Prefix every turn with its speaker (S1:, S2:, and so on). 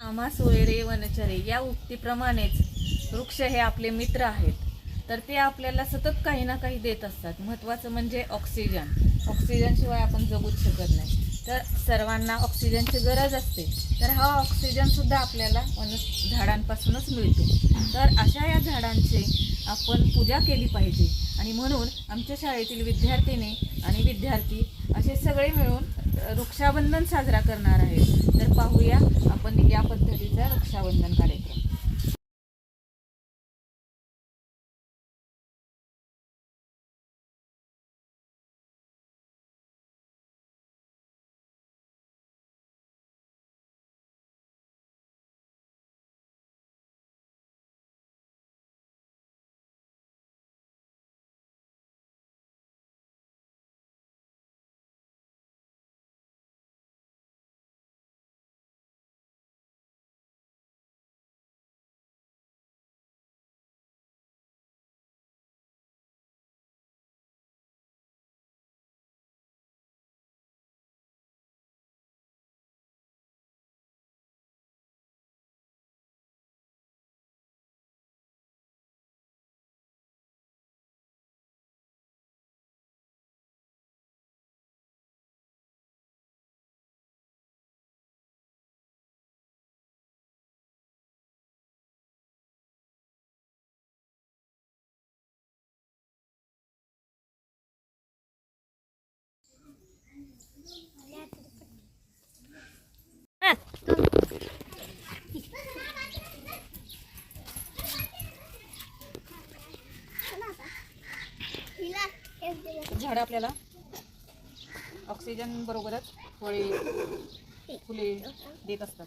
S1: आम्हा सोयरे वनचरे या उक्तीप्रमाणेच वृक्ष हे आपले मित्र आहेत. तर ते आपल्याला सतत काही ना काही देत असतात. महत्त्वाचं म्हणजे ऑक्सिजन ऑक्सिजनशिवाय आपण जगूच शकत नाही. तर सर्वांना ऑक्सिजनची गरज असते. तर हा ऑक्सिजनसुद्धा आपल्याला वन झाडांपासूनच मिळतो. तर अशा या झाडांचे आपण पूजा केली पाहिजे. आणि म्हणून आमच्या शाळेतील विद्यार्थिनी आणि विद्यार्थी असे सगळे मिळून रक्षाबंधन वृक्षाबंधन साजरा करणार आहेत. तर पाहूया आपण या पद्धतीचा वृक्षाबंधन काढायचं झाडं आपल्याला. ऑक्सिजन बरोबरच फळे फुले देत असतात.